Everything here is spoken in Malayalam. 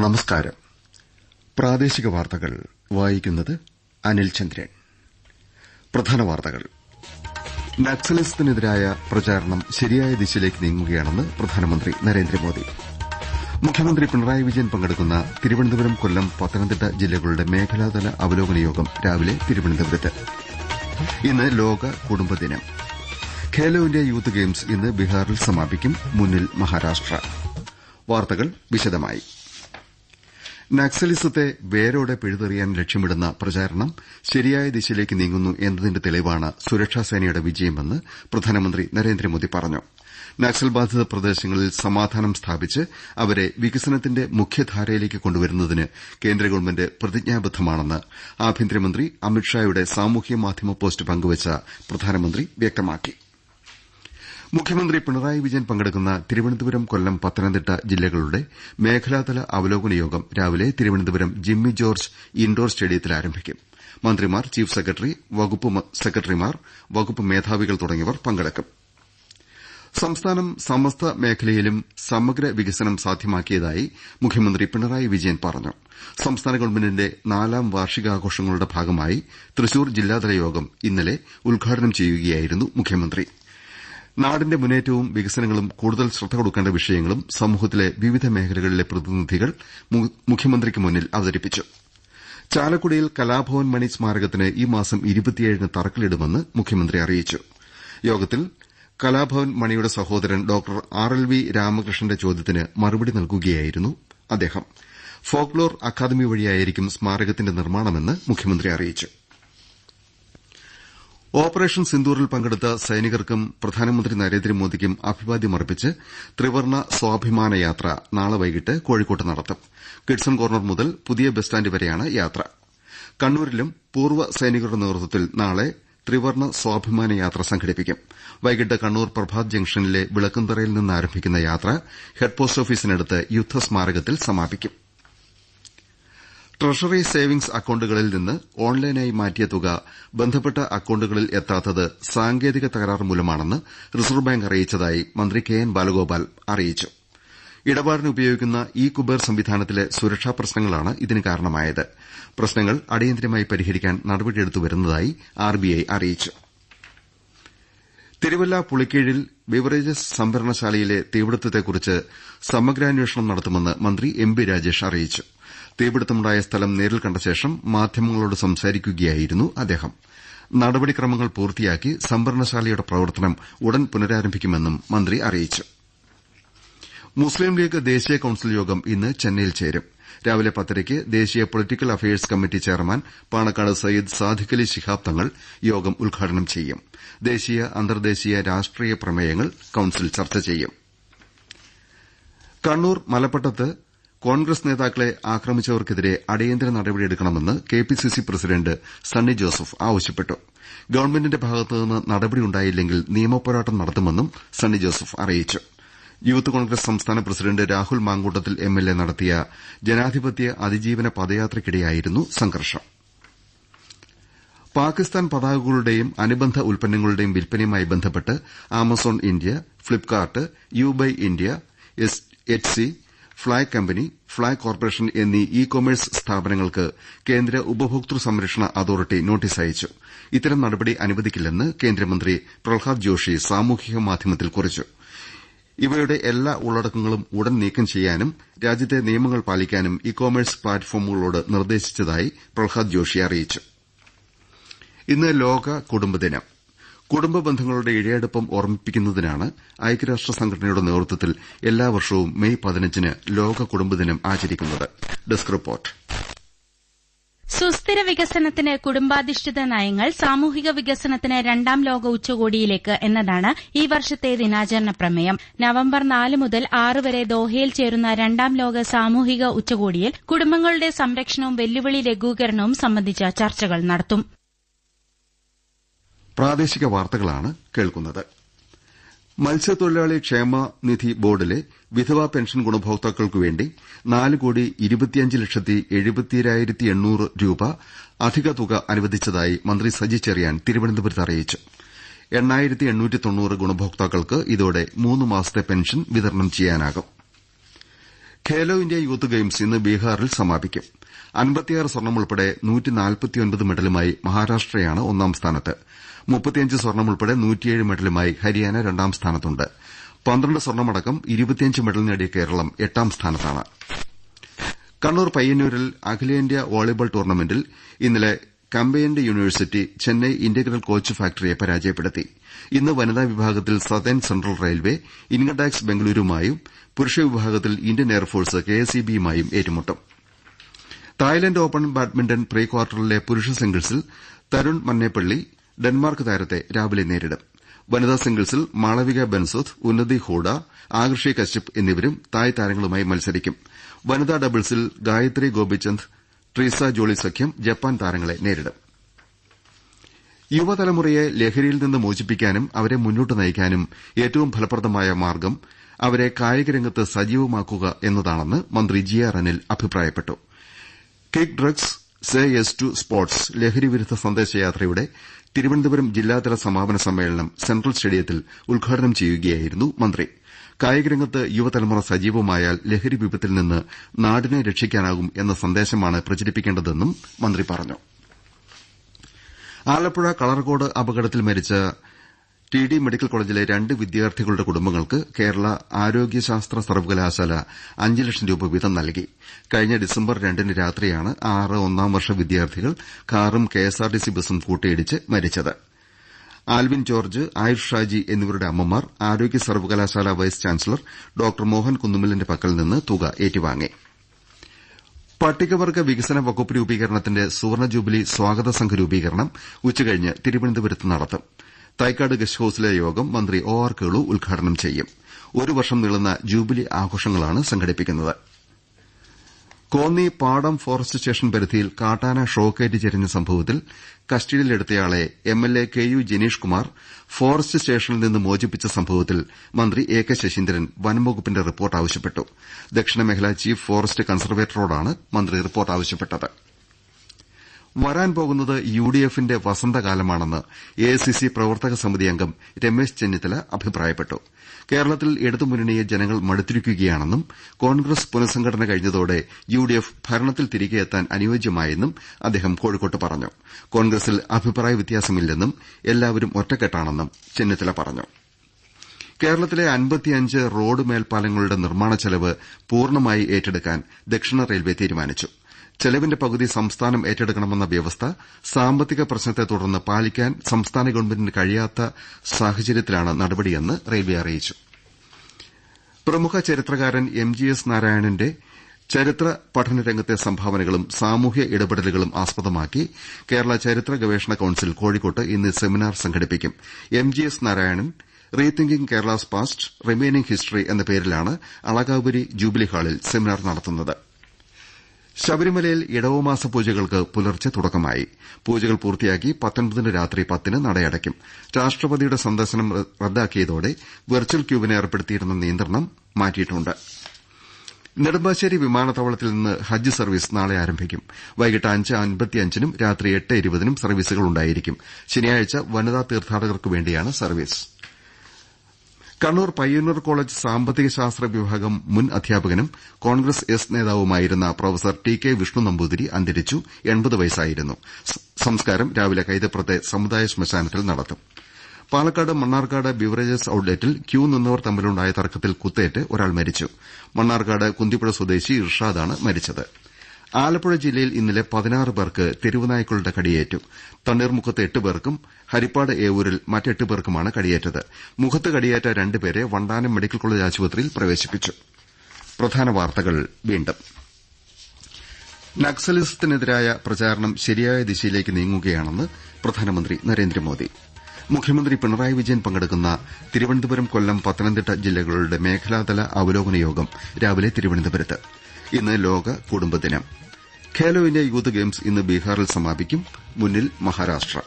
നമസ്കാരം. പ്രാദേശിക വാർത്തകൾ വായിക്കുന്നത് അനിൽ ചന്ദ്രൻ. പ്രധാന വാർത്തകൾ. നക്സലിസത്തിനെതിരായ പ്രചാരണം ശരിയായ ദിശയിലേക്ക് നീങ്ങുകയാണെന്ന് പ്രധാനമന്ത്രി നരേന്ദ്രമോദി. മുഖ്യമന്ത്രി പിണറായി വിജയൻ പങ്കെടുക്കുന്ന തിരുവനന്തപുരം കൊല്ലം പത്തനംതിട്ട ജില്ലകളുടെ മേഖലാതല അവലോകന യോഗം രാവിലെ തിരുവനന്തപുരത്ത്. ഇന്ന് ലോക കുടുംബദിനം ഖേലോ ഇന്ത്യ യൂത്ത് ഗെയിംസ് ഇന്ന് ബീഹാറിൽ സമാപിക്കും മുന്നിൽ മഹാരാഷ്ട്ര. വാർത്തകൾ വിശദമായി. നക്സലിസത്തെ വേരോടെ പിഴുതെറിയാൻ ലക്ഷ്യമിടുന്ന പ്രചാരണം ശരിയായ ദിശയിലേക്ക് നീങ്ങുന്നു എന്നതിന്റെ തെളിവാണ് സുരക്ഷാസേനയുടെ വിജയമെന്ന് പ്രധാനമന്ത്രി നരേന്ദ്രമോദി പറഞ്ഞു. നക്സൽ ബാധിത പ്രദേശങ്ങളിൽ സമാധാനം സ്ഥാപിച്ച് അവരെ വികസനത്തിന്റെ മുഖ്യധാരയിലേക്ക് കൊണ്ടുവരുന്നതിന് കേന്ദ്ര ഗവൺമെന്റ് പ്രതിജ്ഞാബദ്ധമാണെന്ന് ആഭ്യന്തരമന്ത്രി അമിത്ഷായുടെ സാമൂഹ്യ മാധ്യമ പോസ്റ്റ് പങ്കുവച്ച പ്രധാനമന്ത്രി വ്യക്തമാക്കി. മുഖ്യമന്ത്രി പിണറായി വിജയൻ പങ്കെടുക്കുന്ന തിരുവനന്തപുരം കൊല്ലം പത്തനംതിട്ട ജില്ലകളുടെ മേഖലാതല അവലോകന യോഗം രാവിലെ തിരുവനന്തപുരം ജിമ്മി ജോർജ് ഇൻഡോർ സ്റ്റേഡിയത്തിൽ ആരംഭിക്കും. മന്ത്രിമാർ ചീഫ് സെക്രട്ടറി വകുപ്പ് സെക്രട്ടറിമാർ വകുപ്പ് മേധാവികൾ തുടങ്ങിയവർ പങ്കെടുക്കും. സംസ്ഥാനം സമസ്ത മേഖലയിലും സമഗ്ര വികസനം സാധ്യമാക്കിയതായി മുഖ്യമന്ത്രി പിണറായി വിജയൻ പറഞ്ഞു. സംസ്ഥാന ഗവൺമെന്റിന്റെ നാലാം വാർഷികാഘോഷങ്ങളുടെ ഭാഗമായി തൃശൂർ ജില്ലാതല യോഗം ഇന്നലെ ഉദ്ഘാടനം ചെയ്യുകയായിരുന്നു മുഖ്യമന്ത്രി. നാടിന്റെ മുന്നേറ്റവും വികസനങ്ങളും കൂടുതൽ ശ്രദ്ധ കൊടുക്കേണ്ട വിഷയങ്ങളും സമൂഹത്തിലെ വിവിധ മേഖലകളിലെ പ്രതിനിധികൾ മുഖ്യമന്ത്രിക്ക് മുന്നിൽ അവതരിപ്പിച്ചു. ചാലക്കുടിയിൽ കലാഭവൻ മണി സ്മാരകത്തിന് ഈ മാസം ഇരുപത്തിയേഴിന് തറക്കല്ലിടുമെന്ന് മുഖ്യമന്ത്രി അറിയിച്ചു. യോഗത്തിൽ കലാഭവൻ മണിയുടെ സഹോദരൻ ഡോക്ടർ ആർ. എൽ. വി. രാമകൃഷ്ണന്റെ ചോദ്യത്തിന് മറുപടി നൽകുകയായിരുന്നു അദ്ദേഹം. ഫോക്ലോർ അക്കാദമി വഴിയായിരിക്കും സ്മാരകത്തിന്റെ നിർമ്മാണമെന്ന് മുഖ്യമന്ത്രി അറിയിച്ചു. ഓപ്പറേഷൻ സിന്ദൂറിൽ പങ്കെടുത്ത സൈനികർക്കും പ്രധാനമന്ത്രി നരേന്ദ്രമോദിക്കും അഭിവാദ്യമർപ്പിച്ച് ത്രിവർണ സ്വാഭിമാന യാത്ര നാളെ വൈകിട്ട് കോഴിക്കോട്ട് നടത്തും. കിഡ്സൺ കോർണർ മുതൽ പുതിയ ബസ് സ്റ്റാന്റ് വരെയാണ് യാത്ര. കണ്ണൂരിലും പൂർവ സൈനികരുടെ നേതൃത്വത്തിൽ നാളെ ത്രിവർണ സ്വാഭിമാന യാത്ര സംഘടിപ്പിക്കും. വൈകിട്ട് കണ്ണൂർ പ്രഭാത് ജംഗ്ഷനിലെ വിളക്കുംതറയിൽ നിന്ന് ആരംഭിക്കുന്ന യാത്ര ഹെഡ് പോസ്റ്റ് ഓഫീസിനടുത്ത് യുദ്ധസ്മാരകത്തിൽ സമാപിക്കും. ട്രഷറി സേവിംഗ്സ് അക്കൌണ്ടുകളിൽ നിന്ന് ഓൺലൈനായി മാറ്റിയ തുക ബന്ധപ്പെട്ട അക്കൌണ്ടുകളിൽ എത്താത്തത് സാങ്കേതിക തകരാർ മൂലമാണെന്ന് റിസർവ് ബാങ്ക് അറിയിച്ചതായി മന്ത്രി കെ എൻ ബാലഗോപാൽ അറിയിച്ചു. ഇടപാടിന് ഉപയോഗിക്കുന്ന ഇ കുബേർ സംവിധാനത്തിലെ സുരക്ഷാ പ്രശ്നങ്ങളാണ് ഇതിന് കാരണമായത്. പ്രശ്നങ്ങൾ അടിയന്തരമായി പരിഹരിക്കാൻ നടപടിയെടുത്തുവരുന്നതായി ആർബിഐ അറിയിച്ചു. തിരുവല്ല പുളിക്കീഴിൽ ബിവറേജസ് സംഭരണശാലയിലെ തീപിടുത്തത്തെക്കുറിച്ച് സമഗ്രാന്വേഷണം നടത്തുമെന്ന് മന്ത്രി എം ബി രാജേഷ് അറിയിച്ചു. തീപിടുത്തമുണ്ടായ സ്ഥലം നേരിൽ കണ്ട ശേഷം മാധ്യമങ്ങളോട് സംസാരിക്കുകയായിരുന്നു അദ്ദേഹം. നടപടിക്രമങ്ങൾ പൂർത്തിയാക്കി സംഭരണശാലയുടെ പ്രവർത്തനം ഉടൻ പുനരാരംഭിക്കുമെന്നും മന്ത്രി അറിയിച്ചു. മുസ്ലിം ലീഗ് ദേശീയ കൌൺസിൽ യോഗം ഇന്ന് ചെന്നൈയിൽ ചേരും. രാവിലെ പത്തരയ്ക്ക് ദേശീയ political affairs committee chairman Panakkad Sayyid Sadiqali Shihab Thangal യോഗം ഉദ്ഘാടനം ചെയ്യും. ദേശീയ അന്തർദേശീയ രാഷ്ട്രീയ പ്രമേയങ്ങൾ കൌൺസിൽ ചർച്ച ചെയ്യും. കണ്ണൂർ മലപ്പട്ടത്ത് കോൺഗ്രസ് നേതാക്കളെ ആക്രമിച്ചവർക്കെതിരെ അടിയന്തര നടപടിയെടുക്കണമെന്ന് കെപിസിസി പ്രസിഡന്റ് സണ്ണി ജോസഫ് ആവശ്യപ്പെട്ടു. ഗവൺമെന്റിന്റെ ഭാഗത്തുനിന്ന് നടപടിയുണ്ടായില്ലെങ്കിൽ നിയമപോരാട്ടം നടത്തുമെന്നും സണ്ണി ജോസഫ് അറിയിച്ചു. യൂത്ത് കോൺഗ്രസ് സംസ്ഥാന പ്രസിഡന്റ് രാഹുൽ മാങ്കൂട്ടത്തിൽ എംഎൽഎ നടത്തിയ ജനാധിപത്യ അതിജീവന പദയാത്രയ്ക്കിടെയായിരുന്നു സംഘർഷം. പാകിസ്ഥാൻ പതാകകളുടെയും അനുബന്ധ ഉൽപ്പന്നങ്ങളുടെയും വിൽപ്പനയുമായി ബന്ധപ്പെട്ട് Amazon India Flipkart Ubuy India H C flag company flag corporation എന്നീ ഇ കൊമേഴ്സ് സ്ഥാപനങ്ങൾക്ക് കേന്ദ്ര ഉപഭോക്തൃ സംരക്ഷണ അതോറിറ്റി നോട്ടീസ് അയച്ചു. ഇത്തരം നടപടി അനുവദിക്കില്ലെന്ന് കേന്ദ്രമന്ത്രി പ്രഹ്ലാദ് ജോഷി സാമൂഹിക മാധ്യമത്തിൽ കുറിച്ചു. ഇവയുടെ എല്ലാ ഉള്ളടക്കങ്ങളും ഉടൻ നീക്കം ചെയ്യാനും രാജ്യത്തെ നിയമങ്ങൾ പാലിക്കാനും ഇ കൊമേഴ്സ് പ്ലാറ്റ്ഫോമുകളോട് നിർദ്ദേശിച്ചതായി പ്രഹ്ലാദ് ജോഷി അറിയിച്ചു. ഇന്ന് ലോക കുടുംബദിനം കുടുംബ ബന്ധങ്ങളുടെ ഇഴയടുപ്പം ഓർമ്മിപ്പിക്കുന്നതിനാണ് ഐക്യരാഷ്ട്ര സംഘടനയുടെ നേതൃത്വത്തിൽ എല്ലാ വർഷവും മെയ് പതിനഞ്ചിന് ലോക കുടുംബദിനം ആചരിക്കുന്നത്. സുസ്ഥിര വികസനത്തിന് കുടുംബാധിഷ്ഠിത നയങ്ങൾ സാമൂഹിക വികസനത്തിന് രണ്ടാം ലോക ഉച്ചകോടിയിലേക്ക് എന്നതാണ് ഈ വർഷത്തെ ദിനാചരണ പ്രമേയം. നവംബർ നാല് മുതൽ ആറ് വരെ ദോഹയിൽ ചേരുന്ന രണ്ടാം ലോക സാമൂഹിക ഉച്ചകോടിയിൽ കുടുംബങ്ങളുടെ സംരക്ഷണവും വെല്ലുവിളി ലഘൂകരണവും സംബന്ധിച്ച ചർച്ചകൾ നടത്തും. പ്രാദേശിക വാർത്തകളാണ് കേൾക്കുന്നത്. മത്സ്യത്തൊഴിലാളി ക്ഷേമനിധി ബോർഡിലെ വിധവാ പെൻഷൻ ഗുണഭോക്താക്കൾക്കുവേണ്ടി നാല് കോടി ഇരുപത്തിയഞ്ച് ലക്ഷത്തി എഴുപത്തിയേഴായിരത്തി എണ്ണൂറ് രൂപ അധിക തുക അനുവദിച്ചതായി മന്ത്രി സജി ചെറിയാൻ തിരുവനന്തപുരത്ത് അറിയിച്ചു. എണ്ണായിരത്തി എണ്ണൂറ്റി തൊണ്ണൂറ് ഗുണഭോക്താക്കൾക്ക് ഇതോടെ മൂന്ന് മാസത്തെ പെൻഷൻ വിതരണം ചെയ്യാനാകും. ഖേലോ ഇന്ത്യ യൂത്ത് ഗെയിംസ് ഇന്ന് ബീഹാറിൽ സമാപിക്കും. അൻപത്തിയാറ് സ്വർണം ഉൾപ്പെടെ മെഡലുമായി മഹാരാഷ്ട്രയാണ് ഒന്നാം സ്ഥാനത്ത്. മുപ്പത്തിയഞ്ച് സ്വർണം ഉൾപ്പെടെ നൂറ്റിയേഴ് മെഡലുമായി ഹരിയാന രണ്ടാം സ്ഥാനത്തുണ്ട്. പന്ത്രണ്ട് സ്വർണമടക്കം ഇരുപത്തിയഞ്ച് മെഡൽ നേടിയ കേരളം എട്ടാം സ്ഥാനത്താണ്. കണ്ണൂർ പയ്യന്നൂരിൽ അഖിലേന്ത്യാ വോളിബോൾ ടൂർണമെന്റിൽ ഇന്നലെ combined university Chennai integral coach ഫാക്ടറിയെ പരാജയപ്പെടുത്തി. ഇന്ന് വനിതാ വിഭാഗത്തിൽ southern central railway income tax ബംഗളൂരുമായും പുരുഷ വിഭാഗത്തിൽ ഇന്ത്യൻ എയർഫോഴ്സ് കെഎസ്ഇബിയുമായും ഏറ്റുമുട്ടും. തായ്ലന്റ് ഓപ്പൺ ബാഡ്മിന്റൺ പ്രീ ക്വാർട്ടറിലെ പുരുഷ സിംഗിൾസിൽ തരുൺ മന്നേപ്പള്ളി ഡെൻമാർക്ക് താരത്തെ രാവിലെ നേരിടും. വനിതാ സിംഗിൾസിൽ മാളവിക ബെൻസുദ് ഉന്നതി ഹൂഡ ആകർഷി കശ്യപ് എന്നിവരും തായ് താരങ്ങളുമായി മത്സരിക്കും. വനിതാ ഡബിൾസിൽ ഗായത്രി ഗോപിചന്ദ് ട്രീസ ജോളി സഖ്യം ജപ്പാൻ താരങ്ങളെ നേരിടും. യുവതലമുറയെ ലഹരിയിൽ നിന്ന് മോചിപ്പിക്കാനും അവരെ മുന്നോട്ട് നയിക്കാനും ഏറ്റവും ഫലപ്രദമായ മാർഗം അവരെ കായികരംഗത്ത് സജീവമാക്കുക എന്നതാണെന്ന് മന്ത്രി ജി ആർ അനിൽ അഭിപ്രായപ്പെട്ടു. Kick drugs say yes to sports ലഹരി വിരുദ്ധ സന്ദേശയാത്രയുടെ തിരുവനന്തപുരം ജില്ലാതല സമാപന സമ്മേളനം സെൻട്രൽ സ്റ്റേഡിയത്തിൽ ഉദ്ഘാടനം ചെയ്യുകയായിരുന്നു മന്ത്രി. കായികരംഗത്ത് യുവതലമുറ സജീവമായാൽ ലഹരി വിപത്തിൽ നിന്ന് നാടിനെ രക്ഷിക്കാനാകും എന്ന സന്ദേശമാണ് പ്രചരിപ്പിക്കേണ്ടതെന്നും മന്ത്രി പറഞ്ഞു. ആലപ്പുഴ കളർകോട് അപകടത്തിൽ മരിച്ച ടി ഡി മെഡിക്കൽ കോളേജിലെ രണ്ട് വിദ്യാർത്ഥികളുടെ കുടുംബങ്ങൾക്ക് കേരള ആരോഗ്യശാസ്ത്ര സർവകലാശാല അഞ്ച് ലക്ഷം രൂപ വീതം നൽകി. കഴിഞ്ഞ ഡിസംബർ രണ്ടിന് രാത്രിയാണ് ആറ് ഒന്നാം വർഷ വിദ്യാർത്ഥികൾ കാറും കെഎസ്ആർടിസി ബസും കൂട്ടിയിടിച്ച് മരിച്ചത്. ആൽവിൻ ജോർജ് ആയുഷ് ഷാജി എന്നിവരുടെ അമ്മമാർ ആരോഗ്യ സർവകലാശാല വൈസ് ചാൻസലർ ഡോക്ടർ മോഹൻ കുന്നുമ്മലിന്റെ പക്കൽ നിന്ന് തുക ഏറ്റുവാങ്ങി. പട്ടികവർഗ വികസന വകുപ്പ് രൂപീകരണത്തിന്റെ സുവർണ ജൂബിലി സ്വാഗത സംഘ രൂപീകരണം ഉച്ചകഴിഞ്ഞ് തിരുവനന്തപുരത്ത് നടത്തും. തൈക്കാട് ഗസ്റ്റ് ഹൌസിലെ യോഗം മന്ത്രി ഒ ആർ കേളു ഉദ്ഘാടനം ചെയ്യും. ഒരു വർഷം നീളുന്ന ജൂബിലി ആഘോഷങ്ങളാണ് സംഘടിപ്പിക്കുന്നത്. കോന്നി പാടം ഫോറസ്റ്റ് സ്റ്റേഷൻ പരിധിയിൽ കാട്ടാന ഷോക്കേറ്റ് ചെരിഞ്ഞ സംഭവത്തിൽ കസ്റ്റഡിയിലെടുത്തയാളെ MLA K U Janeesh Kumar forest സ്റ്റേഷനിൽ നിന്ന് മോചിപ്പിച്ച സംഭവത്തിൽ മന്ത്രി എ കെ ശശീന്ദ്രൻ വനംവകുപ്പിന്റെ റിപ്പോർട്ട് ആവശ്യപ്പെട്ടു. ദക്ഷിണ മേഖലാ ചീഫ് ഫോറസ്റ്റ് കൺസർവേറ്ററോടാണ് മന്ത്രി റിപ്പോർട്ട് ആവശ്യപ്പെട്ടത്. വരാൻ പോകുന്നത് യുഡിഎഫിന്റെ വസന്തകാലമാണെന്ന് എഐസിസി പ്രവർത്തക സമിതി അംഗം രമേശ് ചെന്നിത്തല അഭിപ്രായപ്പെട്ടു. കേരളത്തിൽ ഇടതുമുന്നണിയെ ജനങ്ങൾ മടുത്തിരിക്കുകയാണെന്നും കോൺഗ്രസ് പുനഃസംഘടന കഴിഞ്ഞതോടെ യുഡിഎഫ് ഭരണത്തിൽ തിരികെയെത്താൻ അനുയോജ്യമായെന്നും അദ്ദേഹം കോഴിക്കോട്ട് പറഞ്ഞു. കോൺഗ്രസിൽ അഭിപ്രായ വ്യത്യാസമില്ലെന്നും എല്ലാവരും ഒറ്റക്കെട്ടാണെന്നും ചെന്നിത്തല പറഞ്ഞു. കേരളത്തിലെ അൻപത്തിയഞ്ച് റോഡ് മേൽപ്പാലങ്ങളുടെ നിർമ്മാണ ചെലവ് പൂർണമായി ഏറ്റെടുക്കാൻ ദക്ഷിണ റെയിൽവേ തീരുമാനിച്ചു. ചെലവിന്റെ പകുതി സംസ്ഥാനം ഏറ്റെടുക്കണമെന്ന വ്യവസ്ഥ സാമ്പത്തിക പ്രശ്നത്തെ തുടർന്ന് പാലിക്കാൻ സംസ്ഥാന ഗവൺമെന്റിന് കഴിയാത്ത സാഹചര്യത്തിലാണ് നടപടിയെന്ന് റെയിൽവേ അറിയിച്ചു. പ്രമുഖ ചരിത്രകാരൻ എം ജി എസ് നാരായണന്റെ ചരിത്ര പഠന രംഗത്തെ സംഭാവനകളും സാമൂഹ്യ ഇടപെടലുകളും ആസ്പദമാക്കി കേരള ചരിത്ര ഗവേഷണ കൌൺസിൽ കോഴിക്കോട്ട് ഇന്ന് സെമിനാർ സംഘടിപ്പിക്കും. M G S Narayanan rethinking Kerala's past remaining history എന്ന പേരിലാണ് അളകാപുരി ജൂബിലി ഹാളിൽ സെമിനാർ നടത്തുന്നത്. ശബരിമലയിൽ ഇടവമാസ പൂജകൾക്ക് പുലർച്ചെ തുടക്കമായി. പൂജകൾ പൂർത്തിയാക്കി പത്തൊൻപതിന് രാത്രി പത്തിന് നടയടയ്ക്കും. രാഷ്ട്രപതിയുടെ സന്ദർശനം റദ്ദാക്കിയതോടെ വെർച്വൽ ക്യൂവിന് ഏർപ്പെടുത്തിയിരുന്ന നിയന്ത്രണം മാറ്റിയിട്ടുണ്ട്. നെടുമ്പാശ്ശേരി വിമാനത്താവളത്തിൽ നിന്ന് ഹജ്ജ് സർവീസ് നാളെ ആരംഭിക്കും. വൈകിട്ട് അഞ്ച് അൻപത്തിയഞ്ചിനും രാത്രി എട്ട് ഇരുപതിനും സർവീസുകൾ ഉണ്ടായിരിക്കും. ശനിയാഴ്ച വനിതാ തീർത്ഥാടകർക്ക് വേണ്ടിയാണ് സർവീസ്. കണ്ണൂർ പയ്യന്നൂർ കോളേജ് സാമ്പത്തിക ശാസ്ത്ര വിഭാഗം മുൻ അധ്യാപകനും Congress S നേതാവുമായിരുന്ന professor T K Vishnu Namboothiri അന്തരിച്ചു വയസ്സായിരുന്നു. സംസ്കാരം രാവിലെ കൈതപ്രത്തെ സമുദായ ശ്മശാനത്തിൽ നടത്തും. പാലക്കാട് മണ്ണാർക്കാട് ബിവറേജസ് ഔട്ട്ലെറ്റിൽ ക്യൂ നിന്നവർ തമ്മിലുണ്ടായ തർക്കത്തിൽ കുത്തേറ്റ് ഒരാൾ മരിച്ചു. മണ്ണാർക്കാട് കുന്തിപ്പുഴ സ്വദേശി ഇർഷാദാണ് മരിച്ചത്. ആലപ്പുഴ ജില്ലയിൽ ഇന്നലെ പതിനാറ് പേർക്ക് തെരുവുനായ്ക്കളുടെ കടിയേറ്റു. തണ്ണീർമുക്കത്ത് എട്ട് പേർക്കും ഹരിപ്പാട് ഏവൂരിൽ മറ്റെട്ട് പേർക്കുമാണ് കടിയേറ്റത്. മുഖത്ത് കടിയേറ്റ രണ്ടുപേരെ വണ്ടാനം മെഡിക്കൽ കോളേജ് ആശുപത്രിയിൽ പ്രവേശിപ്പിച്ചു. നക്സലിസത്തിനെതിരായ പ്രചാരണം ശരിയായ ദിശയിലേക്ക് നീങ്ങുകയാണെന്ന് പ്രധാനമന്ത്രി നരേന്ദ്രമോദി. മുഖ്യമന്ത്രി പിണറായി വിജയൻ പങ്കെടുക്കുന്ന തിരുവനന്തപുരം കൊല്ലം പത്തനംതിട്ട ജില്ലകളുടെ മേഖലാതല അവലോകന യോഗം രാവിലെ തിരുവനന്തപുരത്ത്. ഇന്ന് ലോക കുടുംബദിനം. ഖേലോ ഇന്ത്യ യൂത്ത് ഗെയിംസ് ഇന്ന് ബീഹാറിൽ സമാപിക്കും. മുന്നിൽ മഹാരാഷ്ട്ര.